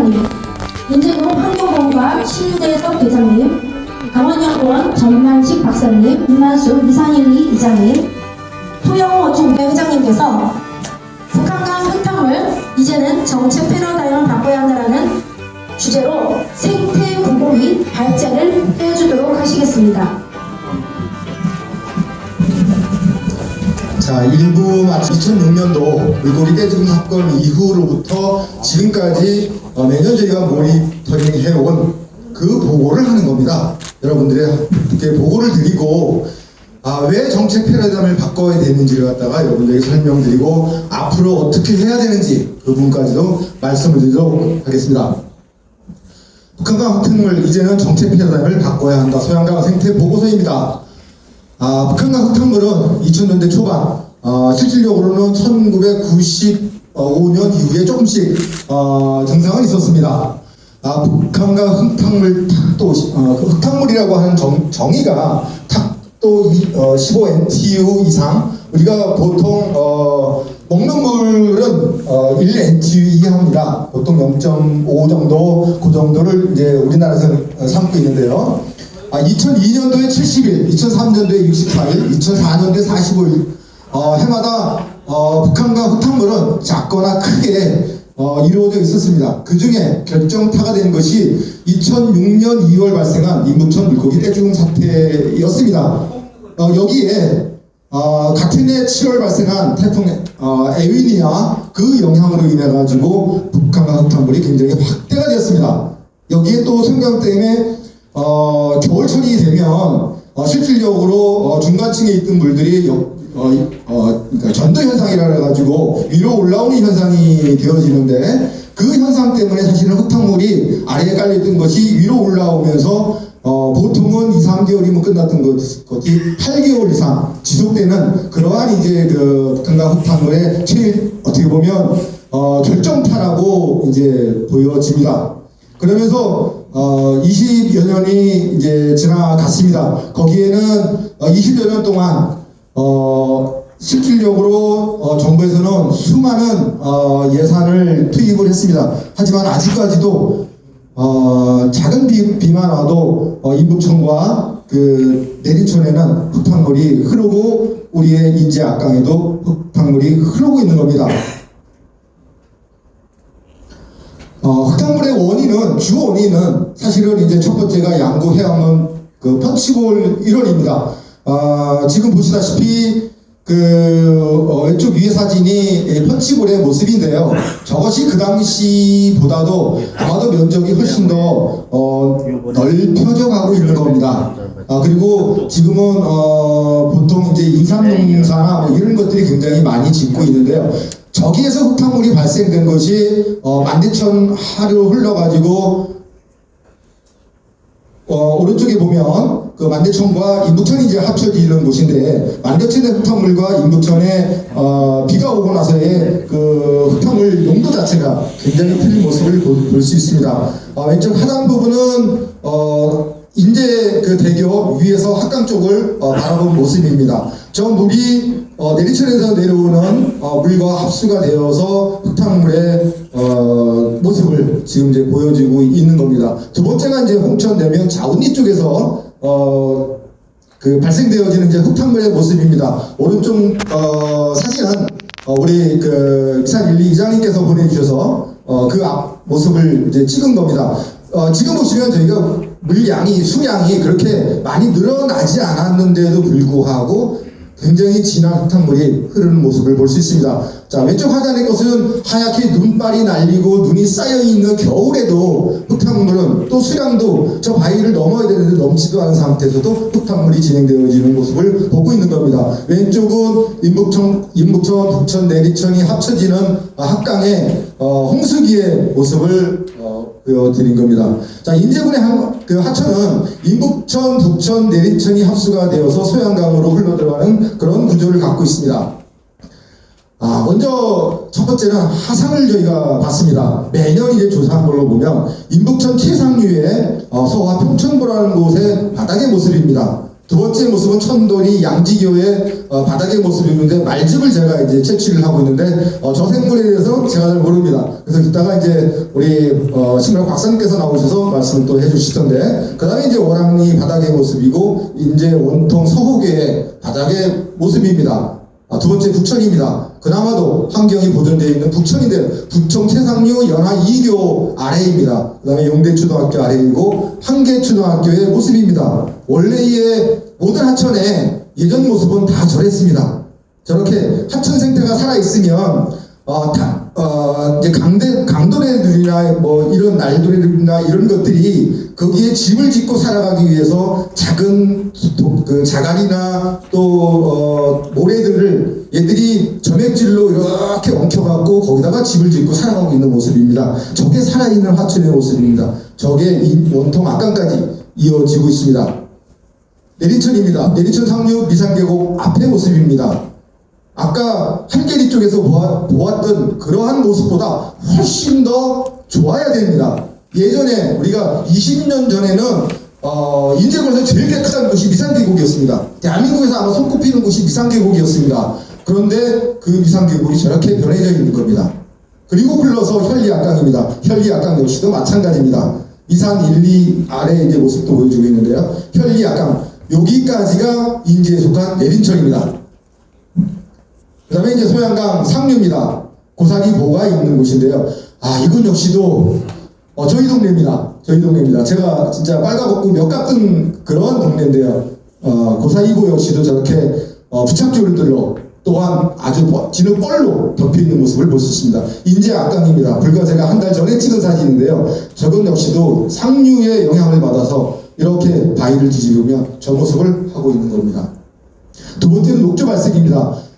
회장님, 인제동 환경공과 신유대석 대장님, 강원연구원 전만식 박사님, 김만수 이상일리 이장님, 토영호 어촌대 회장님께서 북한과 흙탕물 이제는 정책 패러다임을 바꿔야 한다는 주제로 생태 및 발제를 해주도록 하시겠습니다. 자, 일부 마치 2006년도 물고기 떼죽음 사건 이후로부터 지금까지 어, 매년 저희가 모니터링 해온 그 보고를 하는 겁니다. 여러분들에게 보고를 드리고 아, 왜 정책 패러다임을 바꿔야 되는지를 갖다가 여러분들에게 설명드리고 앞으로 어떻게 해야 되는지 그 부분까지도 말씀을 드리도록 하겠습니다. 북한과 흑탕물 이제는 정책 패러다임을 바꿔야 한다. 소양강 생태 보고서입니다. 아, 북한과 흑탕물은 2000년대 초반, 어, 실질적으로는 1995년 이후에 조금씩 어, 증상은 있었습니다. 아, 북한과 흑탕물 탁도, 어, 그 흑탕물이라고 하는 정, 정의가 탁도 이- 어, 15NTU 이상, 우리가 보통 어, 먹는 물은 어, 1NTU 이하입니다. 보통 0.5 정도, 그 정도를 이제 우리나라에서 어, 삼고 있는데요. 아, 2002년도에 70일, 2003년도에 68일, 2004년도에 45일, 어, 해마다 어, 북한과 흑탕물은 작거나 크게 어, 이루어져 있었습니다. 그 중에 결정타가 된 것이 2006년 2월 발생한 인부천 물고기 떼죽음 사태였습니다. 어, 여기에 어, 같은 해 7월 발생한 태풍 어, 에위니아 그 영향으로 인해 가지고 북한과 흑탕물이 굉장히 확대가 되었습니다. 여기에 또 성경 때문에 어, 겨울철이 되면 어, 실질적으로 어, 중간층에 있던 물들이 여- 어, 이- 어, 그러니까 전도 현상이라 해가지고 위로 올라오는 현상이 되어지는데 그 현상 때문에 사실은 흑탕물이 아래에 깔려있던 것이 위로 올라오면서 어, 보통은 2, 3개월이면 끝났던 것, 것이 8개월 이상 지속되는 그러한 이제 그 북한과 흑탕물의 제일 어떻게 보면 어, 결정타라고 이제 보여집니다. 그러면서 어 20여 년이 이제 지나갔습니다. 거기에는 어 20여 년 동안 어 실질적으로 어 정부에서는 수많은 어 예산을 투입을 했습니다. 하지만 아직까지도 어 작은 비, 비만 와도 어 인북천과 그 내리천에는 흙탕물이 흐르고 우리의 인제 악강에도 흙탕물이 흐르고 있는 겁니다. 어, 흙탕물의 원인은 주 원인은 사실은 이제 첫 번째가 양구 해양은 그 펀치볼 일원입니다. 아, 지금 보시다시피 그 어, 왼쪽 위에 사진이 예, 펀치볼의 모습인데요. 저것이 그 당시보다도 아마도 면적이 훨씬 더 어, 넓혀져 가고 있는 겁니다. 아, 그리고 지금은 어, 보통 이제 인삼농사나 뭐 이런 것들이 굉장히 많이 짓고 있는데요. 저기에서 흙탕물이 발생된 것이 어, 만대천 하루 흘러가지고 어, 오른쪽에 보면 그 만대천과 인북천이 이제 합쳐지는 곳인데 만대천의 흙탕물과 인북천의 어, 비가 오고 나서의 그 흙탕물 용도 자체가 굉장히 틀린 모습을 볼 수 있습니다. 어, 왼쪽 하단 부분은 어, 인제 그 대교 위에서 합강 쪽을 어, 바라본 모습입니다. 저 물이 어, 내리천에서 내려오는 어, 물과 합수가 되어서 흙탕물의 어, 모습을 지금 이제 보여지고 있는 겁니다. 두 번째가 이제 홍천 대면 자운리 쪽에서 어, 그 발생되어지는 이제 흙탕물의 모습입니다. 오른쪽 어, 사진은 어, 우리 그 이산 일리 이장님께서 보내주셔서 어, 그 앞 모습을 이제 찍은 겁니다. 어, 지금 보시면 저희가 물량이 수량이 그렇게 많이 늘어나지 않았는데도 불구하고 굉장히 진한 흙탕물이 흐르는 모습을 볼 수 있습니다. 자, 왼쪽 하단의 것은 하얗게 눈발이 날리고 눈이 쌓여 있는 겨울에도 흙탕물은 또 수량도 저 바위를 넘어야 되는데 넘지도 않은 상태에서도 흙탕물이 진행되어지는 모습을 보고 있는 겁니다. 왼쪽은 인북천, 인북천, 북천, 내리천이 합쳐지는 아, 합강의 어, 홍수기의 모습을 어, 보여드린 겁니다. 자, 인제군의 한, 그 하천은 인북천, 북천, 내리천이 합수가 되어서 소양강으로 흘러들어가는 그런 구조를 갖고 있습니다. 아, 먼저 첫 번째는 하상을 저희가 봤습니다. 매년 이제 조사한 걸로 보면 인북천 최상류의 어, 서와 평천보라는 곳의 바닥의 모습입니다. 두 번째 모습은 천돌이 양지교의 어, 바닥의 모습이었는데 말집을 제가 이제 채취를 하고 있는데 어, 저 생물에 대해서 제가 잘 모릅니다. 그래서 이따가 이제 우리 어, 신랑 박사님께서 나오셔서 말씀을 또 해주시던데 그 다음에 이제 오랑리 바닥의 모습이고 이제 원통 서호교의 바닥의 모습입니다. 아, 두 번째 북천입니다. 그나마도 환경이 보존되어 있는 북천인데 북청 최상류 연화 2교 아래입니다. 그 다음에 용대초등학교 아래이고 한계초등학교의 모습입니다. 원래의 모든 하천의 예전 모습은 다 저랬습니다. 저렇게 하천 생태가 살아있으면 어, 다, 어, 이제 강대, 강도래들이나 뭐 이런 날도래들이나 이런 것들이 거기에 집을 짓고 살아가기 위해서 작은 도- 그 자갈이나 또 어, 모래들을 얘들이 점액질로 이렇게 엉켜갖고 거기다가 집을 짓고 살아가고 있는 모습입니다. 저게 살아있는 화천의 모습입니다. 저게 이 원통 앞강까지 이어지고 있습니다. 내리천입니다. 내리천 상류 미산계곡 앞의 모습입니다. 아까 한계리 쪽에서 보았던 그러한 모습보다 훨씬 더 좋아야 됩니다. 예전에 우리가 20년 전에는 어, 인제군에서 제일 깨끗한 곳이 미산계곡이었습니다. 대한민국에서 아마 손꼽히는 곳이 미산계곡이었습니다. 그런데 그 미산계곡이 저렇게 변해져 있는 겁니다. 그리고 흘러서 현리악강입니다. 현리악강 역시도 마찬가지입니다. 미산 1, 2 아래 이제 모습도 보여주고 있는데요. 현리악강 여기까지가 인제에 속한 내린천입니다. 그 다음에 이제 소양강 상류입니다. 고사리 보가 있는 곳인데요. 아, 이건 역시도, 어, 저희 동네입니다. 저희 동네입니다. 제가 진짜 빨가벗고 몇 같은 그런 동네인데요. 어, 고사리보 역시도 저렇게, 어, 부착조류들로 또한 아주 버- 진흙 뻘로 덮여 있는 모습을 볼 수 있습니다. 인제 악강입니다. 불과 제가 한 달 전에 찍은 사진인데요. 저건 역시도 상류의 영향을 받아서 이렇게 바위를 뒤집으며 저 모습을 하고 있는 겁니다. 두 번째는 녹조 발색입니다.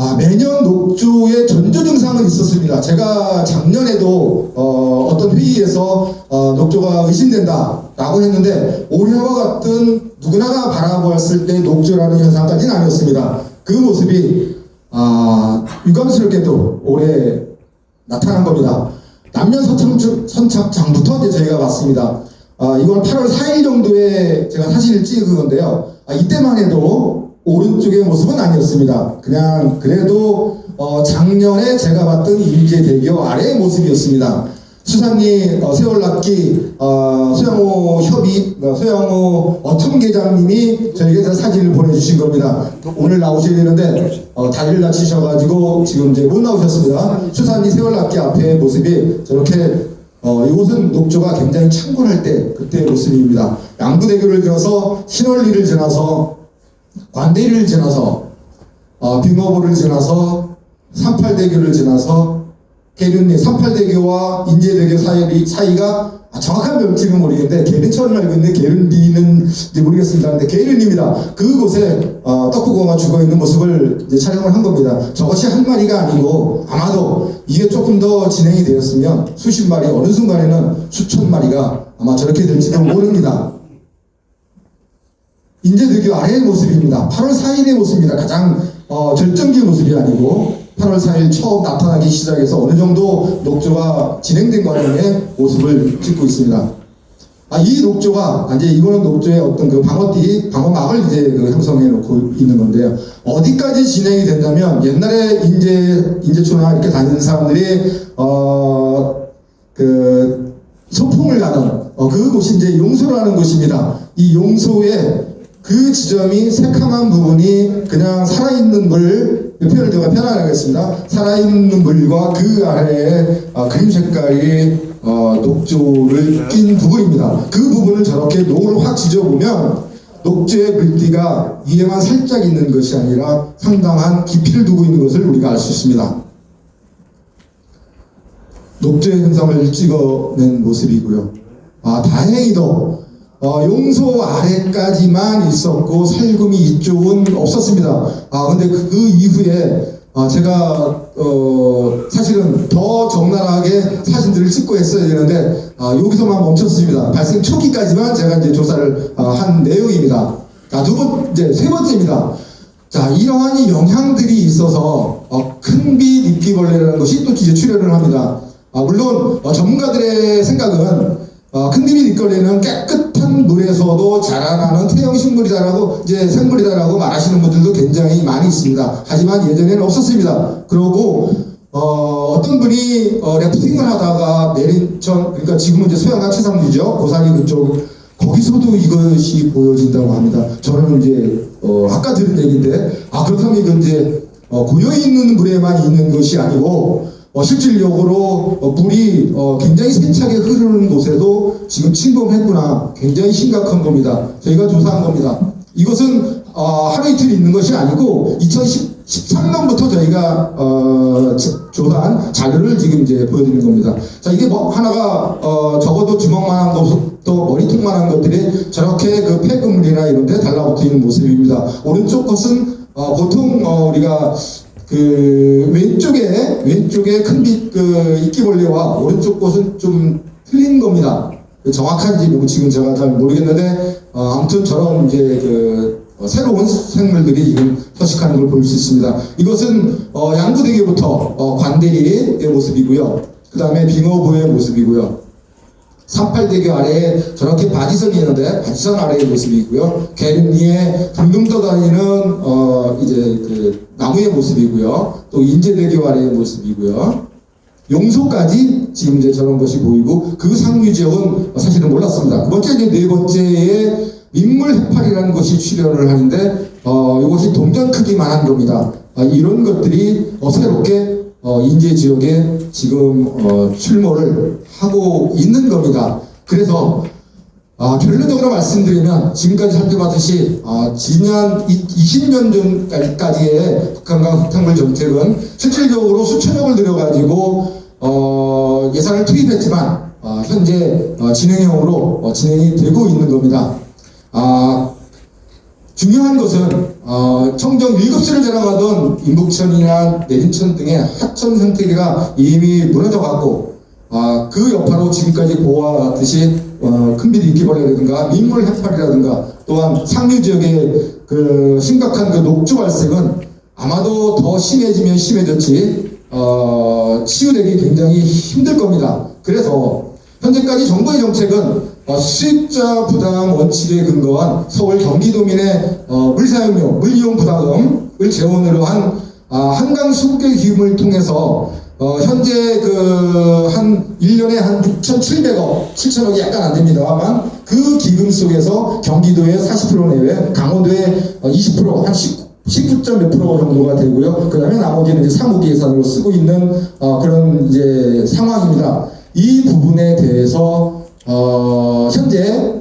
아, 매년 녹조에 전조 증상은 있었습니다. 제가 작년에도 어, 떤 회의에서 어, 녹조가 의심된다라고 했는데 올해와 같은 누구나가 바라보았을 때 녹조라는 현상까지는 아니었습니다. 그 모습이 아, 유감스럽게도 올해 나타난 겁니다. 남면 선착, 선착장부터 이제 저희가 왔습니다. 아, 이건 8월 4일 정도에 제가 사진을 찍은 건데요. 아, 이때만 해도 오른쪽의 모습은 아니었습니다. 그냥 그래도 어, 작년에 제가 봤던 인제대교 아래의 모습이었습니다. 수산리 어, 세월낙기 어, 소양호 협의 어, 소양호 어촌계장님이 저에게 사진을 보내주신 겁니다. 오늘 나오셔야 되는데 어, 다리를 다치셔가지고 지금 이제 못 나오셨습니다. 수산리 세월낙기 앞의 모습이 저렇게 어, 이곳은 녹조가 굉장히 창곤할 때 그때의 모습입니다. 양부대교를 지나서 신월리를 지나서 관대리를 지나서 어, 빙어보를 지나서 38대교를 지나서 계륜리 38대교와 인제대교 사이, 사이가 아, 정확한 명칭은 모르겠는데 계륜처럼 알고 있는데 계륜리는 모르겠습니다. 근데 계륜입니다. 그곳에 어, 떡구공가 죽어 있는 모습을 촬영을 한 겁니다. 저것이 한 마리가 아니고 아마도 이게 조금 더 진행이 되었으면 수십 마리 어느 순간에는 수천 마리가 아마 저렇게 될지도 모릅니다. 인제대교 아래의 모습입니다. 8월 4일의 모습입니다. 가장 어, 절정기의 모습이 아니고 8월 4일 처음 나타나기 시작해서 어느 정도 녹조가 진행된 과정의 모습을 찍고 있습니다. 아, 이 녹조가, 아, 이제 이거는 녹조의 어떤 그 방어띠, 방어막을 이제 그 형성해 놓고 있는 건데요. 어디까지 진행이 된다면 옛날에 인제, 인제초나 이렇게 다니는 사람들이, 어, 그, 소풍을 가는, 어, 그곳이 이제 용소라는 곳입니다. 이 용소에 그 지점이 새카만 부분이 그냥 살아있는 물, 이 표현을 제가 편하게 하겠습니다. 살아있는 물과 그 아래에 어, 그림 색깔이 어, 녹조를 낀 부분입니다. 그 부분을 저렇게 녹을 확 지져보면 녹조의 물기가 위에만 살짝 있는 것이 아니라 상당한 깊이를 두고 있는 것을 우리가 알 수 있습니다. 녹조의 현상을 찍어낸 모습이고요. 아, 다행히도 어, 용소 아래까지만 있었고 살금이 이쪽은 없었습니다. 아, 근데 그, 그 이후에 아, 제가 어, 사실은 더 적나라하게 사진들을 찍고 했어야 되는데 아, 여기서만 멈췄습니다. 발생 초기까지만 제가 이제 조사를 아, 한 내용입니다. 자, 두 번, 이제 세 번째입니다. 자, 이러한 이 영향들이 있어서 어, 큰빛 입기벌레라는 것이 또 이제 출현을 합니다. 아, 물론 어, 전문가들의 생각은 어, 큰빛 입기벌레는 깨끗한 물에서도 자라나는 토양식물이다라고 이제 생물이다라고 말하시는 분들도 굉장히 많이 있습니다. 하지만 예전에는 없었습니다. 그러고 어, 어떤 분이 어, 래프팅을 하다가 내린천 그러니까 지금은 이제 소양강 최상류죠 고사리 그쪽 거기서도 이것이 보여진다고 합니다. 저는 이제 어, 아까 들은 얘기인데 아 그렇다면 이건 이제 어, 고여 있는 물에만 있는 것이 아니고 어, 실질적으로 어, 물이 어, 굉장히 세차게 흐르는 곳에도 지금 침범했구나 굉장히 심각한 겁니다. 저희가 조사한 겁니다. 이것은 어, 하루 이틀 있는 것이 아니고 2013년부터 저희가 어, 저- 조사한 자료를 지금 이제 보여드리는 겁니다. 자 이게 뭐 하나가 어, 적어도 주먹만한 것도 머리통만한 것들이 저렇게 그 폐그물이나 이런데 달라붙어 있는 모습입니다. 오른쪽 것은 어, 보통 어, 우리가 그 왼쪽에 왼쪽에 큰빛그 이끼벌레와 오른쪽 것은 좀 틀린 겁니다. 그 정확한지 뭐 지금 제가 잘 모르겠는데 어, 아무튼 저런 이제 그 어, 새로운 생물들이 지금 서식하는 걸 볼 수 있습니다. 이것은 어, 양구대교부터 어, 관대리의 모습이고요. 그 다음에 빙어부의 모습이고요. 38대교 아래에 저렇게 바지선이 있는데 바지선 아래의 모습이고요. 계름리에 둥둥 떠다니는 어 이제 그 나무의 모습이고요. 또 인제대교 아래의 모습이고요. 용소까지 지금 이제 저런 것이 보이고 그 상류 지역은 사실은 몰랐습니다. 그 번째 이제 네 번째에 민물 해파리라는 것이 출현을 하는데 어 이것이 동전 크기만한 겁니다. 아, 이런 것들이 어, 새롭게 어, 인제 지역에 지금 어, 출몰을 하고 있는 겁니다. 그래서 아, 결론적으로 말씀드리면 지금까지 살펴봤듯이 아, 지난 20년 전까지의 북한강 흑탕물 정책은 실질적으로 수천억을 들여가지고 어, 예산을 투입했지만 아, 현재 어, 진행형으로 어, 진행이 되고 있는 겁니다. 아, 중요한 것은 어, 청정 7시를 자랑하던 인북천이나 내린천 등의 하천 생태계가 이미 무너져 갔고 아, 그 여파로 지금까지 보아왔듯이 어, 큰빛 이끼벌레라든가 민물 해파리라든가 또한 상류 지역의 그 심각한 그 녹주 발생은 아마도 더 심해지면 심해졌지 어, 치유되기 굉장히 힘들 겁니다. 그래서 현재까지 정부의 정책은 어, 수익자 부담 원칙에 근거한 서울 경기도민의 어, 물사용료, 물이용 부담금을 재원으로 한 아, 한강 수국계 기금을 통해서 어, 현재 그 한 1년에 한 6,700억, 7천억이 약간 안 됩니다만 그 기금 속에서 경기도의 40% 내외, 강원도의 어, 20%한 10, 19점 몇 프로 정도가 되고요. 그 다음에 나머지는 이제 사무기 예산으로 쓰고 있는 어, 그런 이제 상황입니다. 이 부분에 대해서 어,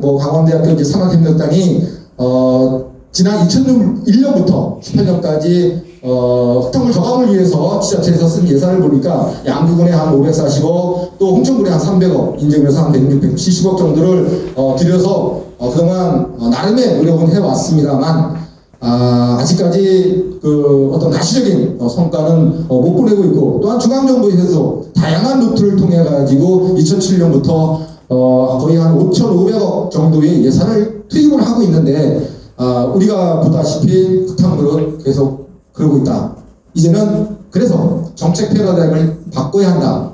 현재 뭐 강원대학교 이제 산학협력단이 어, 지난 2001년부터 18년까지 어, 흑탕물 저감을 위해서 지자체에서 쓴 예산을 보니까 양구군에 한 540억, 또 홍천군에 한 300억, 인제군에서 한 100, 170억 정도를 어, 들여서 어, 그동안 어, 나름의 노력은 해왔습니다만 아, 아직까지 그 어떤 가시적인 어, 성과는 어, 못 보내고 있고 또한 중앙정부에서 다양한 루트를 통해 가지고 2007년부터 어, 거의 한 5,500억 정도의 예산을 투입을 하고 있는데 아, 우리가 보다시피 흑탕물은 계속 그러고 있다. 이제는 그래서 정책 패러다임을 바꿔야 한다.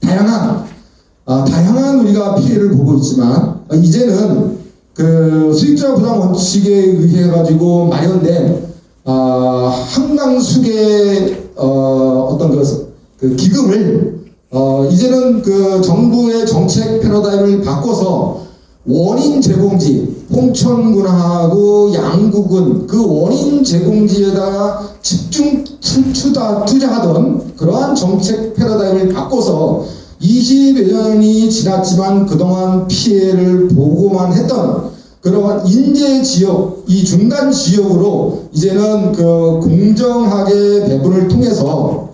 다양한 아, 다양한 우리가 피해를 보고 있지만 아, 이제는 그 수익자 부담 원칙에 의해 가지고 마련된 아, 한강 수계 어, 어떤 그, 그 기금을 어, 이제는 그 정부의 정책 패러다임을 바꿔서 원인 제공지 홍천군하고 양구군 그 원인 제공지에다가 집중 투- 투자, 투자하던 그러한 정책 패러다임을 바꿔서 20여 년이 지났지만 그동안 피해를 보고만 했던 그러한 인재 지역, 이 중간 지역으로 이제는 그 공정하게 배분을 통해서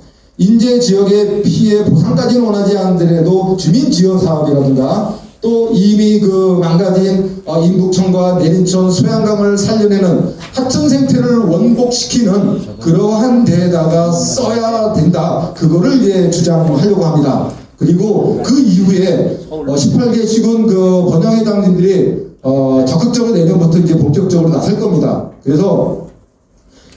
인재 지역의 피해 보상까지는 원하지 않더라도 주민 지원 사업이라든가 또 이미 그 망가진 어, 인북천과 내린천 소양강을 살려내는 하천 생태를 원복시키는 그러한 데에다가 써야 된다. 그거를 예 주장하려고 합니다. 그리고 그 이후에 어, 18개 시군 그 번영회장님들이 어, 적극적으로 내년부터 이제 본격적으로 나설 겁니다. 그래서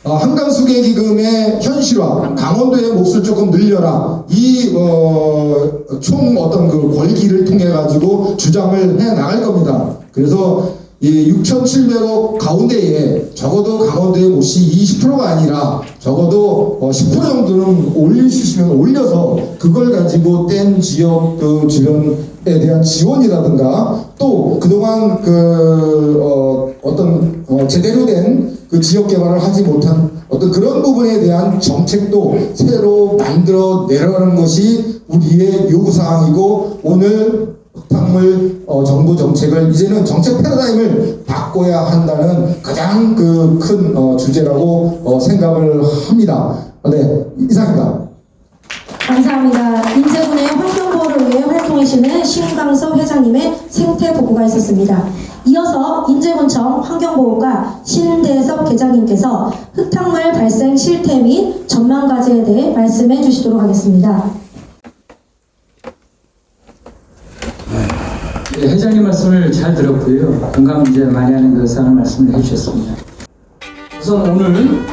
어, 한강 수계 기금의 현실화, 강원도의 몫을 조금 늘려라. 이, 어, 총 어떤 그 권기를 통해 가지고 주장을 해 나갈 겁니다. 그래서 이 6,700억 가운데에 적어도 강원도의 못이 20%가 아니라 적어도 어, 10% 정도는 올릴 수 있으면 올려서 그걸 가지고 뗀 지역 그 주변에 대한 지원이라든가 또 그동안 그 어, 어떤 어, 제대로 된 그 지역 개발을 하지 못한 어떤 그런 부분에 대한 정책도 새로 만들어 내려가는 것이 우리의 요구사항이고 오늘 흙탕물 어, 정부 정책을 이제는 정책 패러다임을 바꿔야 한다는 가장 그큰 어, 주제라고 어, 생각을 합니다. 네, 이상입니다. 감사합니다. 인제군의 환경보호를 위해 활동하시는 신강섭 회장님의 생태 보고가 있었습니다. 이어서 인제군청 환경보호과 신대섭 계장님께서 흙탕물 발생 실태 및 전망 과제에 대해 말씀해 주시도록 하겠습니다. 네, 회장님 말씀을 잘 들었고요. 건강 문제 많이 하는 것을 말씀을 해주셨습니다. 우선 오늘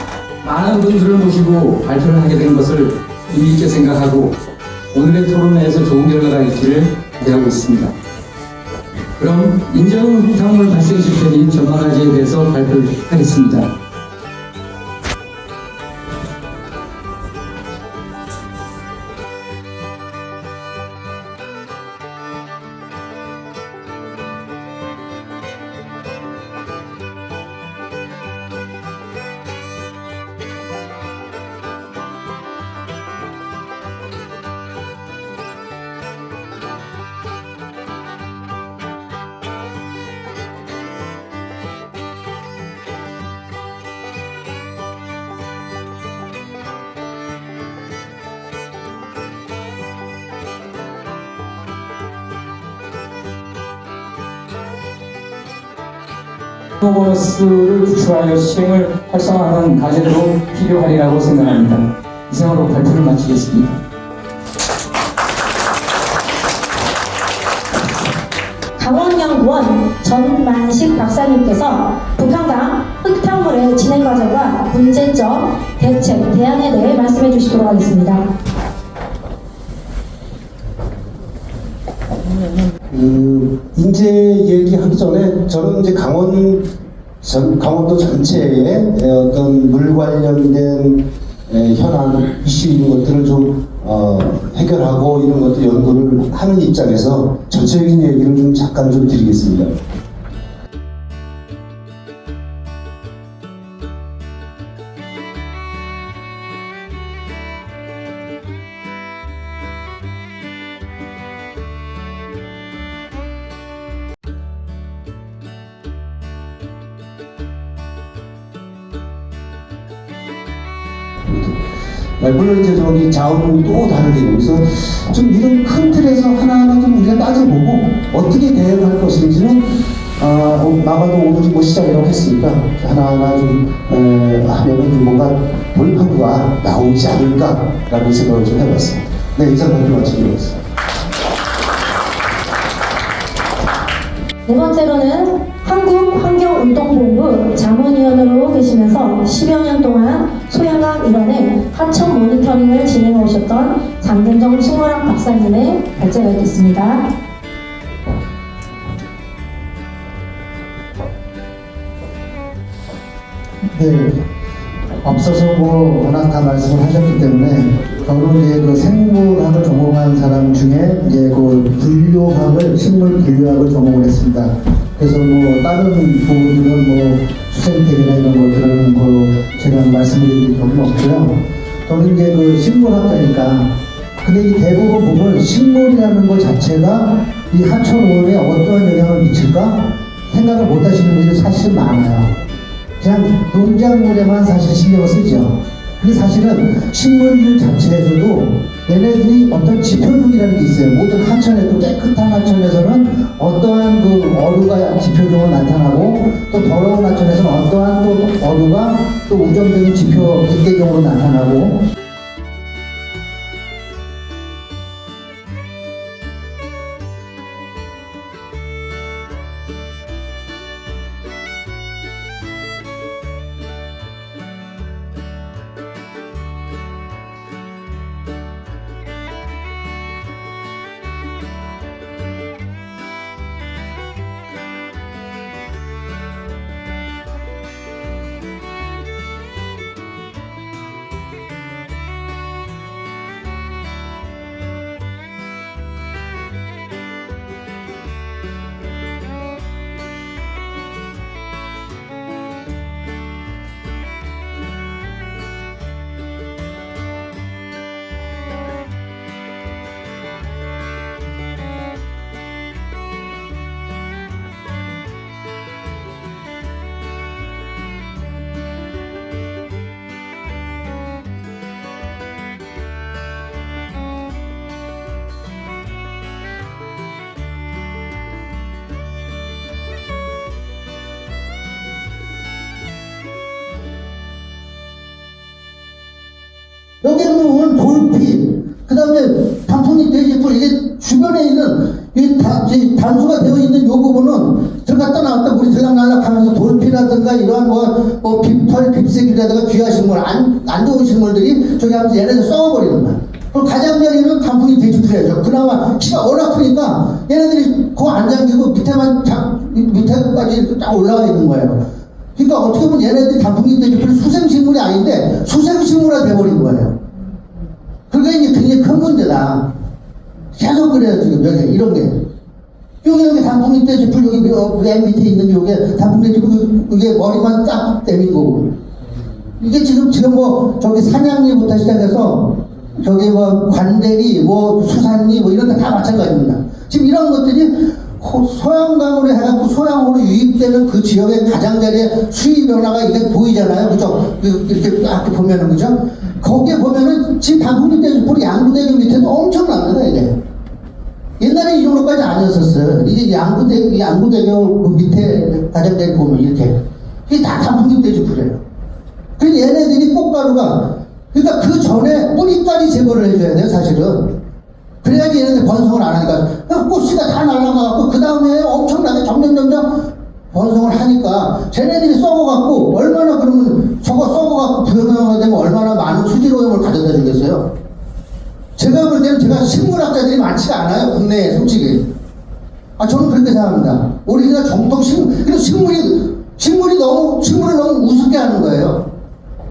많은 분들을 모시고 발표를 하게 된 것을 의미 있게 생각하고 오늘의 토론회에서 좋은 결과가 있기를 기대하고 있습니다. 그럼 인정 흙탕물 발생 및 전망화지에 대해서 발표를 하겠습니다. 보너스를 구축하여 시행을 활성화하는 과제도 필요하리라고 생각합니다. 이상으로 발표를 마치겠습니다. 강원연구원 전만식 박사님께서 북한강 흙탕물의 진행 과정과 문제점, 대책, 대안에 대해 말씀해 주시도록 하겠습니다. 그 인재 얘기하기 전에 저는 이제 강원 전 강원도 전체의 어떤 물 관련된 에, 현안 이슈 이런 것들을 좀 어, 해결하고 이런 것도 연구를 하는 입장에서 전체적인 얘기를 좀 잠깐 좀 드리겠습니다. 저기 자원은 또 다르게 그래서 좀 이런 큰 틀에서 하나하나 좀 우리가 따져보고 어떻게 대응할 것인지는 아, 어, 아마도 오늘이 뭐 시작이라고 했으니까 하나하나 좀 에, 하면은 좀 뭔가 돌파구가 나오지 않을까라는 생각을 좀 해봤습니다. 네, 이상 발표 마치겠습니다. 네 번째로는 한국환경운동본부 자문위원으로 계시면서 10여 년 동안 일원의 모니터링을 진행해 오셨던 장근정 식물학 박사님의 발제가 있겠습니다. 네, 앞서서 뭐 워낙 다 말씀을 하셨기 때문에 저는 이제 그 생물학을 전공한 사람 중에 이제 그 분류학을 식물 분류학을 전공을 했습니다. 그래서 뭐 다른 부분들은 뭐 수생태계나 이런 것들은 뭐 제가 말씀드릴 적은 없고요. 저는 이제 그 식물학자니까 근데 이 대부분 보면 식물이라는 것 자체가 이 하천 오염에 어떠한 영향을 미칠까 생각을 못 하시는 분들이 사실 많아요. 그냥 농작물에만 사실 신경을 쓰죠. 근데 사실은 식물들 자체에서도 얘네들이 어떤 지표종이라는 게 있어요. 모든 하천에도 깨끗한 하천에서는 어떠한 그 어류가 지표종으로 나타나고 또 더러운 하천에서는 어떠한 또 어류가 또 우정적인 지표 객대종으로 나타나고 돌피, 그 다음에 단풍잎 돼지풀, 이게 주변에 있는 이 다, 이 단수가 되어 있는 요 부분은 들어갔다 나왔다 물이 들락날락 하면서 돌피라든가 이러한 뭐, 뭐 빗털, 빗색이라든가 귀하식물, 안, 안 좋은 식물들이 저기 하면서 얘네들 썩어버리는 거야. 그럼 가장자리는 단풍이 돼지풀이야죠. 그나마 키가 워낙 크니까 얘네들이 그거 안 잠기고 밑에만 자, 밑에까지 딱 올라가 있는 거예요. 그러니까 어떻게 보면 얘네들이 단풍이 돼지풀이 수생식물이 아닌데 수생식물화 돼버린 거예요. 그게 이제 굉장히 큰 문제다. 계속 그래요, 지금, 여기, 이런 게. 여기, 여기 단풍이 떼지, 불 여기 어, 맨 밑에 있는 요게 단풍이 떼지, 이게 머리만 딱 떼민 거고. 이게 지금, 지금 뭐, 저기 사냥리부터 시작해서, 저기 뭐, 관대리, 뭐, 수산리, 뭐, 이런 데 다 마찬가지입니다. 지금 이런 것들이 호- 소양강으로 해갖고 소양으로 유입되는 그 지역의 가장자리의 수위 변화가 이게 보이잖아요. 그죠? 그- 이렇게 딱 보면은, 그죠? 거기에 보면은 지금 단풍잎 대주풀 양구대교 밑에도 엄청납니다, 이게. 옛날에 이 정도까지 아니었었어요. 이게 양구대, 양구대교 그 밑에 가장자리 보면 이렇게. 이게 다 단풍잎 대주풀이에요. 그래서 얘네들이 꽃가루가, 그러니까 그 전에 뿌리까지 제거를 해줘야 돼요, 사실은. 그래야지 얘네들 번성을 안 하니까. 꽃씨가 다 날아가갖고, 그 다음에 엄청나게 점점, 점점 번성을 하니까, 쟤네들이 썩어갖고, 얼마나 그러면, 저거 썩어갖고 부영양화 되면 얼마나 많은 수질오염을 가져다 주겠어요? 제가 볼 때는 제가 식물학자들이 많지가 않아요, 국내에, 솔직히. 아, 저는 그렇게 생각합니다. 우리가 정통 식물, 그리고 식물이, 식물이 너무, 식물을 너무 우습게 하는 거예요.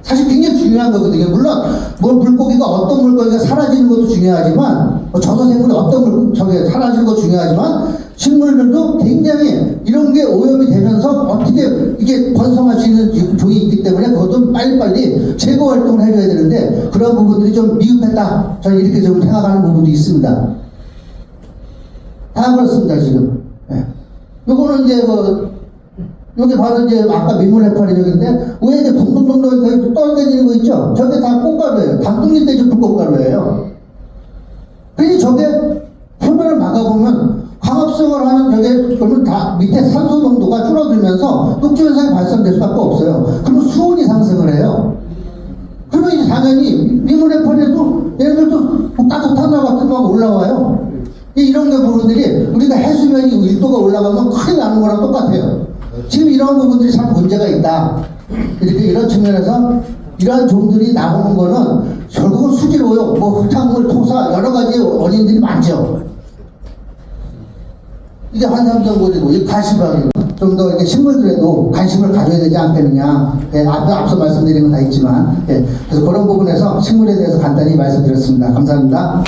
사실 굉장히 중요한 거거든요. 물론, 뭐 물고기가 어떤 물고기가 사라지는 것도 중요하지만, 뭐 저소생물이 어떤 물, 저게 사라지는 것도 중요하지만, 식물들도 굉장히 이런 게 오염이 되면서 어떻게 이게 번성할 수 있는 종이 있기 때문에 그것도 빨리빨리 제거 활동을 해줘야 되는데, 그런 부분들이 좀 미흡했다. 저는 이렇게 좀 생각하는 부분도 있습니다. 다 그렇습니다, 지금. 예. 요거는 이제 그, 여기 봐도 이제 아까 민물 해파리 저기인데, 왜 이제 동동동동 거기 떨어지는 거 있죠? 저게 다 꽃가루예요. 단풍잎 대주풀 꽃가루예요. 그니 저게 표면을 막아보면 광 합성을 하는 저게 그러면 다 밑에 산소 농도가 줄어들면서 녹지 현상이 발생될 수밖에 없어요. 그러면 수온이 상승을 해요. 그러면 이제 당연히 얘네들도 뭐 따뜻한 날 같은 거 올라와요. 이- 이런 게 부분들이 우리가 해수면이 1도가 올라가면 큰일 나는 거랑 똑같아요. 지금 이런 부분들이 참 문제가 있다. 이렇게 이런 측면에서 이러한 종들이 나오는 거는 결국은 수질 오염, 뭐 흙탕물, 토사 여러 가지 원인들이 많죠. 이게 환상정보이고 이 가시방이 좀더 이렇게 식물들에도 관심을 가져야 되지 않겠느냐. 예, 앞에 앞서 말씀드린 건 다 있지만, 예, 그래서 그런 부분에서 식물에 대해서 간단히 말씀드렸습니다. 감사합니다.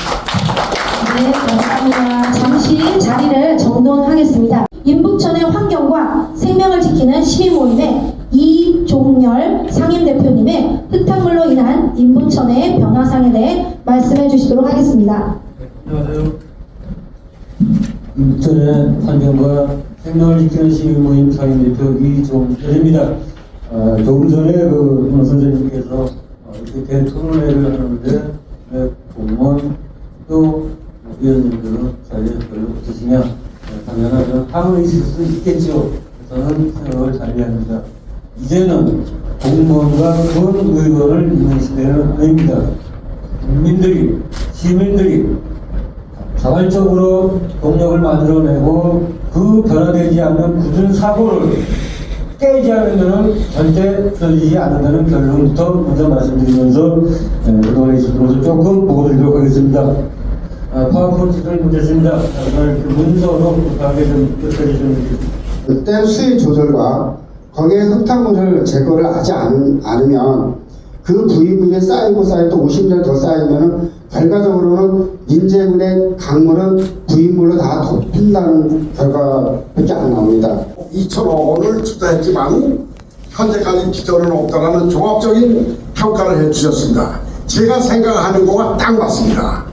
네, 감사합니다. 잠시 자리를 정돈하겠습니다. 인북천의 환경과 생명을 지키는 시민 모임의 이종열 상임대표님의 흙탕물로 인한 인북천의 변화상에 대해 말씀해 주시도록 하겠습니다. 안녕하세요. 인천의 환경과 생명을 지키는 시민 모임 상임대표 이종철입니다. 아, 조금 전에 그 선생님께서 어, 이렇게 대토론회를 하는데 왜 공무원 또 위원님들은 자리에 별로 없으시냐 어, 당연하죠. 함은 있을 수 있겠죠. 저는 생각을 자리합니다. 이제는 공무원과 군 의원을 잇는 시대는 아닙니다. 국민들이 시민들이 자발적으로 동력을 만들어내고 그 변화되지 않는 굳은 사고를 깨지 않으면 절대 쓰러지지 않는다는 결론부터 먼저 말씀드리면서 예, 그동안에 있었던 것을 조금 보고 드리도록 하겠습니다. 아, 파워포인트를. 오늘 그 문서로 급하게 좀 끝까지 좀 수위 조절과 거기에 흙탕물을 제거를 하지 않, 않으면 그 부위부위에 쌓이고 쌓이고 50년 더 쌓이면 결과적으로는 인제군의 강물은 부인물로 다 덮인다는 결과밖에 안 나옵니다. 2천억 원을 투자했지만 현재까지 기존은 없다라는 종합적인 평가를 해주셨습니다. 제가 생각하는 거가 딱 맞습니다.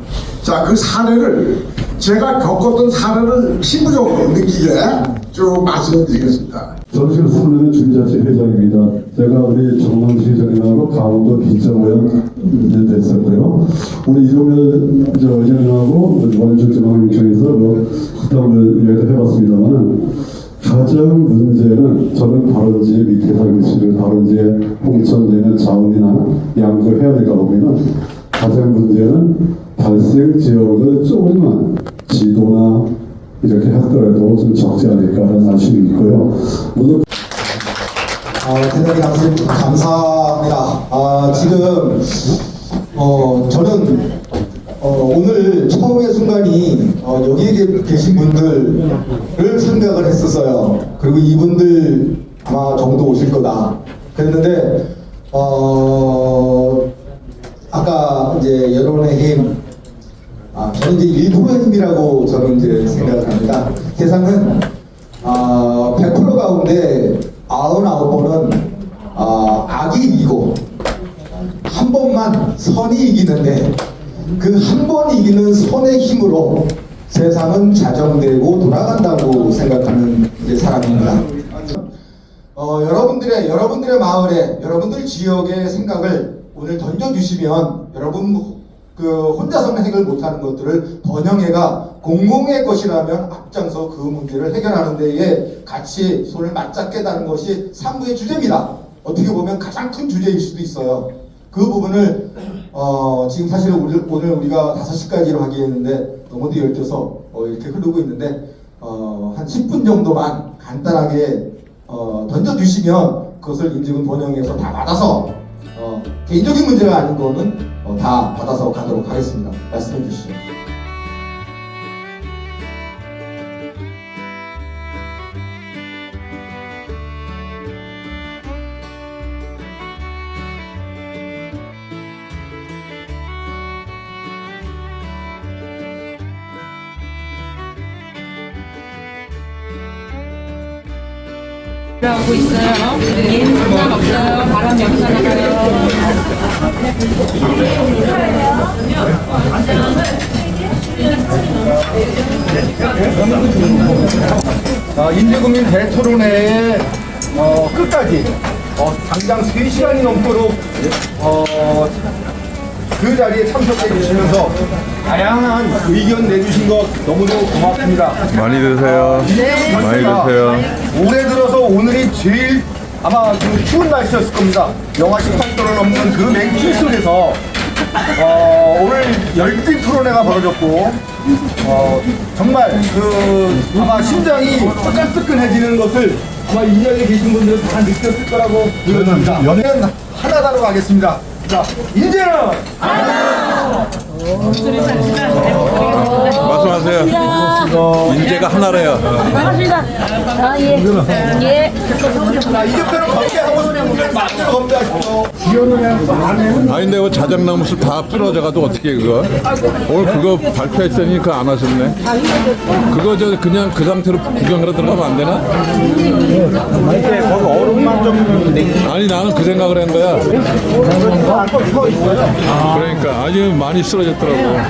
자, 그 사례를 제가 겪었던 사례를 피부적으로 느끼게 쭉 말씀드리겠습니다. 저는 지금 선대는 주민자치 회장입니다. 제가 우리 정남시장님하고 강원도 빈정호양 됐었고요. 우리 이종현 저 의장님하고 원주지방청에서 뭐 부담을 이야기도 해봤습니다만 가장 문제는 저는 발원지에 밑에 살고 있습니다. 발원지에 홍천 내는 자원이나 양구 해안에 가보면은 가장 문제는 발생 지역을 조금만 지도나 이렇게 하더라도 좀 적지 않을까라는 아쉬움이 있고요. 물론 어, 대단히 감사- 감사합니다. 아, 지금 어, 저는 어, 오늘 처음의 순간이 어, 여기 계- 계신 분들을 생각을 했었어요. 그리고 이분들 아마 정도 오실 거다. 그랬는데 어, 아까 이제 여론의 힘, 아, 저는 이제 일부의 힘이라고 저는 이제 생각을 합니다. 세상은 아, 100% 가운데 99번은 아, 악이 이기고 한 번만 선이 이기는데 그 한 번 이기는 선의 힘으로 세상은 자정되고 돌아간다고 생각하는 사람입니다. 어, 여러분들의 여러분들의 마을에 여러분들 지역의 생각을 오늘 던져주시면 여러분 그 혼자서는 해결 못하는 것들을 번영회가 공공의 것이라면 앞장서 그 문제를 해결하는 데에 같이 손을 맞잡겠다는 것이 3부의 주제입니다. 어떻게 보면 가장 큰 주제일 수도 있어요. 그 부분을 어, 지금 사실 오늘, 오늘 우리가 5시까지로 하기 했는데 너무도 열려서 어, 이렇게 흐르고 있는데 어, 한 10분 정도만 간단하게 어, 던져주시면 그것을 인증은 번영해서 다 받아서 어, 개인적인 문제가 아닌 거는 어, 다 받아서 가도록 하겠습니다. 말씀해 주시죠. 하고 있어요. 얘는 상관 없어요. 바람 여기서 나가요. 어, 인재국민 대토론회에 어, 끝까지 어, 당장 3시간이 넘도록 어, 그 자리에 참석해 주시면서 다양한 의견 내주신 것 너무도 고맙습니다. 많이 드세요. 많이 드세요. 올해 들어서 오늘이 제일 아마 그 추운 날씨였을 겁니다. 영하 18도를 넘는 그 맹추위 속에서 어, 오늘 열띤 토론회가 벌어졌고 어, 정말 그 아마 심장이 뜨끈뜨끈해지는 것을 아마 이 자리에 계신 분들은 다 느꼈을 거라고 보여집니다. 연예는 하나다로 가겠습니다. 자, 이제는 말씀하세요. 인재가 하나래요. 반갑습니다. 아, 예. 예. 건배하십시오. 아니 근데 그 자작나무 숲 다 부러져가도 어떻게 그거? 오늘 그거 발표했더니 그거 안 하셨네. 그거 저 그냥 그 상태로 구경하러 들어가면 안 되나? 아니 나는 그 생각을 한 거야. 그러니까 아주 많이 쓰러졌 더라고.